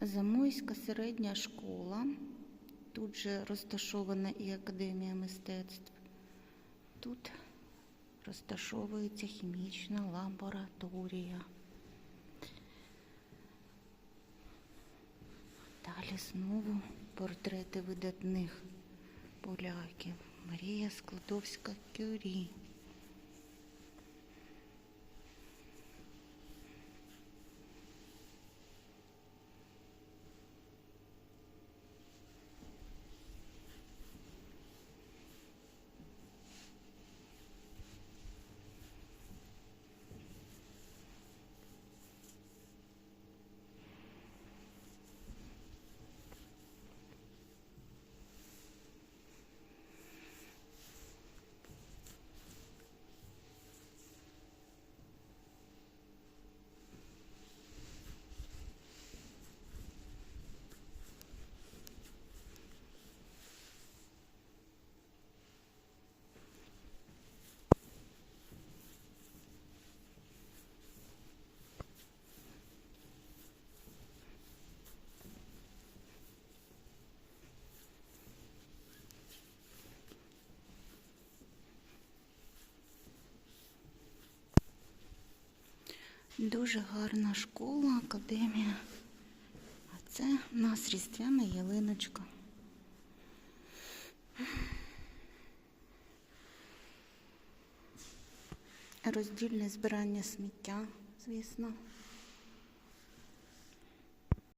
Замойська середня школа. Тут же розташована і Академія мистецтв. Тут розташовується хімічна лабораторія. Далі знову портрети видатних поляків. Марія Складовська Кюрі. Дуже гарна школа, академія. А це у нас різдвяна ялиночка. Роздільне збирання сміття, звісно.